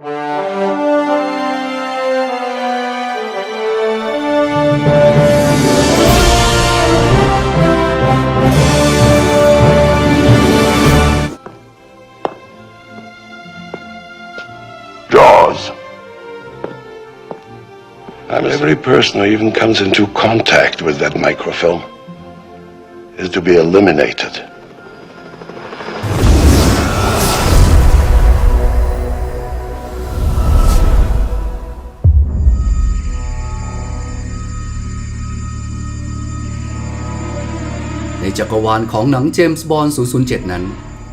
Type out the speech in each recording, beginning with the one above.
Jaws. Every person who even comes into contact with that microfilm is to be eliminated. จักรวาลของหนังเจมส์บอนด์ 007 นั้น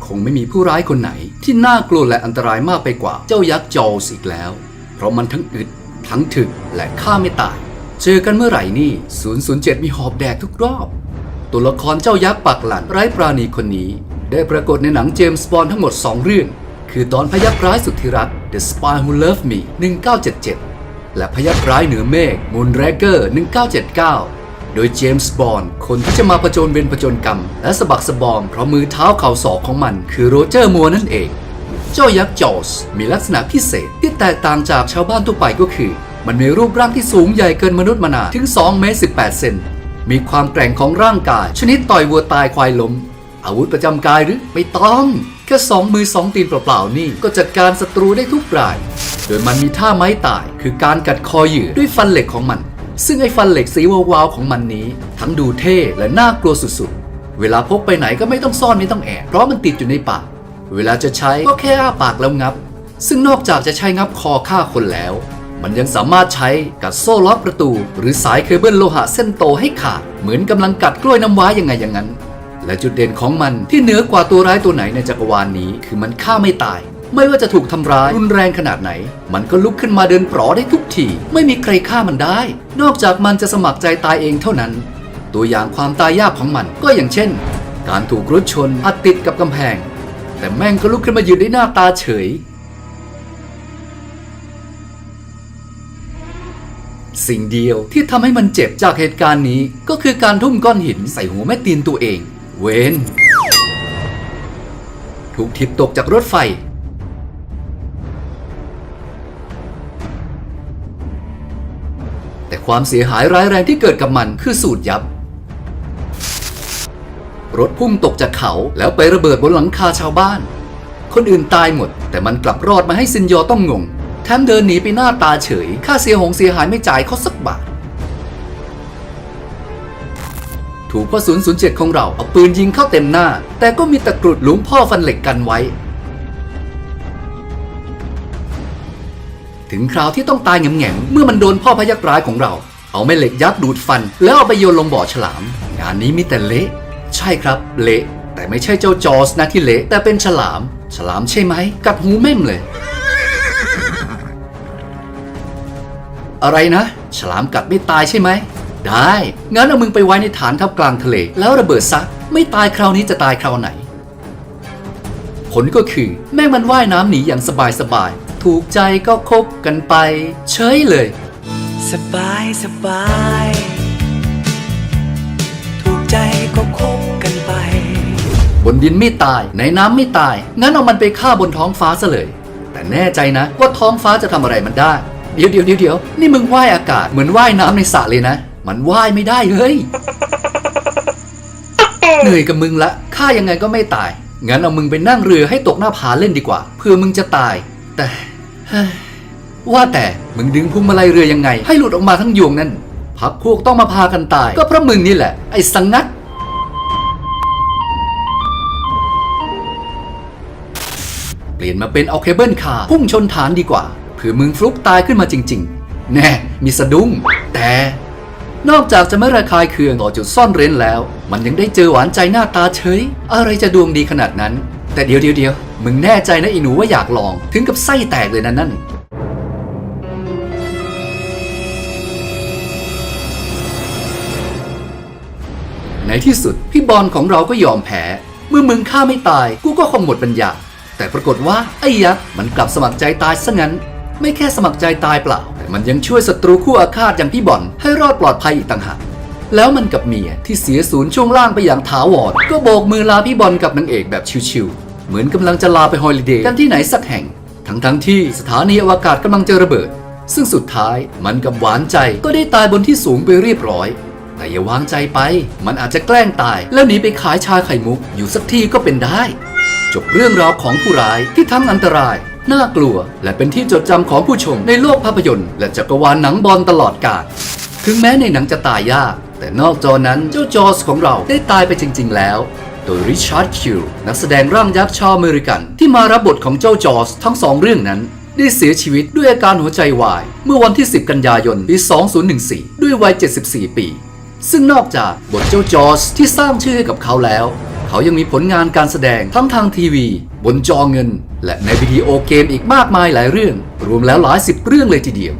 คงไม่มีผู้ร้ายคนไหน ที่น่ากลัวและอันตรายมากไปกว่าเจ้ายักษ์จอลส์อีกแล้ว เพราะมันทั้งอึด ทั้งถึกและฆ่าไม่ตาย เจอกันเมื่อไหร่นี่ 007 มีหอบแดกทุกรอบ ตัวละครเจ้ายักษ์ปากหลันไร้ปราณีคนนี้ ได้ปรากฏในหนังเจมส์บอนด์ทั้งหมด 2 เรื่อง คือตอนพยักร้ายสุดที่รัก The Spy Who Loved Me 1977 และพยักร้ายเหนือเมฆ Moonraker 1979 โดยเจมส์บอนด์คนที่จะมาผจญเวรผจญกรรม และสะบักสะบอมเพราะมือเท้าเข่าศอกของมัน คือโรเจอร์มัวนั่นเอง เจ้ายักษ์จอร์สมีลักษณะพิเศษที่แตกต่างจากชาวบ้านทั่วไปก็คือ มันมีรูปร่างที่สูงใหญ่เกินมนุษย์มนาถึง2เมตร18 เซนมีความแกร่งของร่างกาย ชนิดต่อยวัวตายควายล้ม อาวุธประจำกายหรือไม่ต้องแค่สองมือสองตีนเปล่าๆนี่ก็จัดการศัตรูได้ทุกราย โดยมันมีท่าไม้ตาย คือการกัดคอเหยื่อด้วยฟันเหล็กของมัน ซึ่งไอ้ฟันเหล็กสีวาวๆของมันนี้ ทั้งดูเท่และน่ากลัวสุดๆ เวลาพกไปไหนก็ไม่ต้องซ่อนไม่ต้องแอบเพราะมันติดอยู่ในปาก เวลาจะใช้ก็แค่อ้าปากแล้วงับ ซึ่งนอกจากจะใช้งับคอฆ่าคนแล้ว มันยังสามารถใช้กัดโซ่ล็อกประตู หรือสายเคเบิลโลหะเส้นโตให้ขาดเหมือนกำลังกัดกล้วยน้ำว้ายังไงอย่างนั้นและจุดเด่นของมันที่เหนือกว่าตัวร้ายตัวไหนในจักรวาลนี้ คือมันฆ่าไม่ตาย ไม่ว่าจะถูกทำร้ายรุนแรงขนาดไหน มันก็ลุกขึ้นมาเดินปลอได้ทุกที ไม่มีใครฆ่ามันได้ นอกจากมันจะสมัครใจตายเองเท่านั้น ตัวอย่างความตายยากของมันก็อย่างเช่น การถูกรถชนอัดติดกับกำแพง แต่แม่งก็ลุกขึ้นมายืนได้หน้าตาเฉย สิ่งเดียวที่ทำให้มันเจ็บจากเหตุการณ์นี้ ก็คือการทุ่มก้อนหินใส่หัวแม่ตีนตัวเอง เวนถูกทิบตกจากรถไฟ ความเสียหายร้ายแรงที่เกิดกับมันคือสูตรยับ รถพุ่งตกจากเขาแล้วไประเบิดบนหลังคาชาวบ้าน คนอื่นตายหมด แต่มันกลับรอดมาให้ซินยอต้องงง แถมเดินหนีไปหน้าตาเฉย ค่าเสียหงเสียหายไม่จ่ายเขาสักบาท ถูกพ่อศูนย์ศูนย์เจ็ดของเราเอาปืนยิงเข้าเต็มหน้า แต่ก็มีตะกรุดหลวงพ่อฟันเหล็กกันไว้ ถึงคราวที่ต้องตายแง่งๆเมื่อมันโดนพ่อพยักร้ายของเรา เอาแม่เหล็กยัดดูดฟัน แล้วเอาไปโยนลงบ่อฉลาม งานนี้มีแต่เละ ใช่ครับ เละ แต่ไม่ใช่เจ้าจอสนะที่เละ แต่เป็นฉลาม ฉลามใช่ไหม กัดหูแม่มเลย อะไรนะ ฉลามกัดไม่ตายใช่ไหม ได้ งั้นเอามึงไปไว้ในฐานทัพกลางทะเล แล้วระเบิดซะ ไม่ตายคราวนี้จะตายคราวไหน ผลก็คือแม่งมันว่ายน้ำหนีอย่างสบายสบายๆ ถูกใจก็คบกันไป เฉยเลย สบายสบาย ถูกใจก็คบกันไป บนดินไม่ตาย ในน้ำไม่ตาย งั้นเอามันไปฆ่าบนท้องฟ้าซะเลย แต่แน่ใจนะว่าท้องฟ้าจะทำอะไรมันได้เดี๋ยวเดี๋ยวเดี๋ยวเดี๋ยวนี่มึงว่ายอากาศเหมือนว่ายน้ำในสระเลยนะ มันว่ายไม่ได้เฮ้ยเหนื่อยกับมึงละฆ่ายังไงก็ไม่ตาย งั้นเอามึงไปนั่งเรือให้ตกหน้าผาเล่นดีกว่า เพื่อมึงจะตาย แต่เฮ้ย ว่าแต่มึงดึงพวงมาลัยเรือยังไง ให้หลุดออกมาทั้งยวงนั่นพักพวกต้องมาพากันตาย ก็เพราะมึงนี่แหละ ไอ้สังงัดเปลี่ยนมาเป็นเอาเคเบิลคาร์พุ่งชนฐานดีกว่าเผื่อมึงฟลุกตายขึ้นมาจริง ๆ แน่ มีสะดุ้ง แต่ นอกจากจะไม่ระคายเคืองต่อจุดซ่อนเร้นแล้ว มันยังได้เจอหวานใจหน้าตาเฉย อะไรจะดวงดีขนาดนั้น แต่เดี๋ยวเดี๋ยวเดี๋ยว มึงแน่ใจนะอีหนูว่าอยากลอง ถึงกับไส้แตกเลยนะนั่นในที่สุด พี่บอลของเราก็ยอมแพ้ เมื่อมึงฆ่าไม่ตาย กูก็คงหมดปัญญา แต่ปรากฏว่า ไอ้ยักษ์มันกลับสมัครใจตายซะงั้น ไม่แค่สมัครใจตายเปล่า แต่มันยังช่วยศัตรูคู่อาฆาตอย่างพี่บอลให้รอดปลอดภัยอีกต่างหากแล้วมันกับเมียที่เสียศูนย์ช่วงล่างไปอย่างถาวรก็โบกมือลาพี่บอลกับนางเอกแบบชิวๆ เหมือนกำลังจะลาไปฮอลิเดย์กันที่ไหนสักแห่ง ทั้งทั้งๆที่สถานีอวกาศกำลังจะระเบิด ซึ่งสุดท้ายมันกับหวานใจก็ได้ตายบนที่สูงไปเรียบร้อย แต่อย่าวางใจไป มันอาจจะแกล้งตาย แล้วหนีไปขายชาไข่มุกอยู่สักที่ก็เป็นได้ จบเรื่องราวของผู้ร้ายที่ทั้งอันตรายน่ากลัว และเป็นที่จดจำของผู้ชมในโลกภาพยนตร์ และจักรวาลหนังบอลตลอดกาลถึงแม้ในหนังจะตายยาก แต่นอกจอนั้นเจ้าจอสของเราได้ตายไปจริง ๆ แล้ว โดยริชาร์ดคิวนักแสดงร่างยักษ์ชาวอเมริกัน ที่มารับบทของเจ้าจอร์สทั้งสองเรื่องนั้น ได้เสียชีวิตด้วยอาการหัวใจวาย เมื่อวันที่ 10 กันยายนปี 2014 ด้วยวัย 74 ปี ซึ่งนอกจากบทเจ้าจอร์สที่สร้างชื่อให้กับเขาแล้ว เขายังมีผลงานการแสดงทั้งทางทีวี บนจอเงิน และในวิดีโอเกมอีกมากมายหลายเรื่อง รวมแล้วหลายสิบเรื่องเลยทีเดียว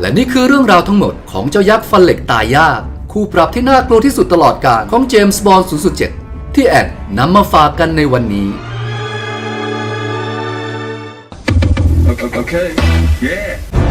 และนี่คือเรื่องราวทั้งหมดของเจ้ายักษ์ฟันเหล็กตายยากคู่ปรับที่น่ากลัวที่สุดตลอดกาลของเจมส์บอนด์007 ที่แอดนำมาฝากกันในวันนี้ Okay. Yeah.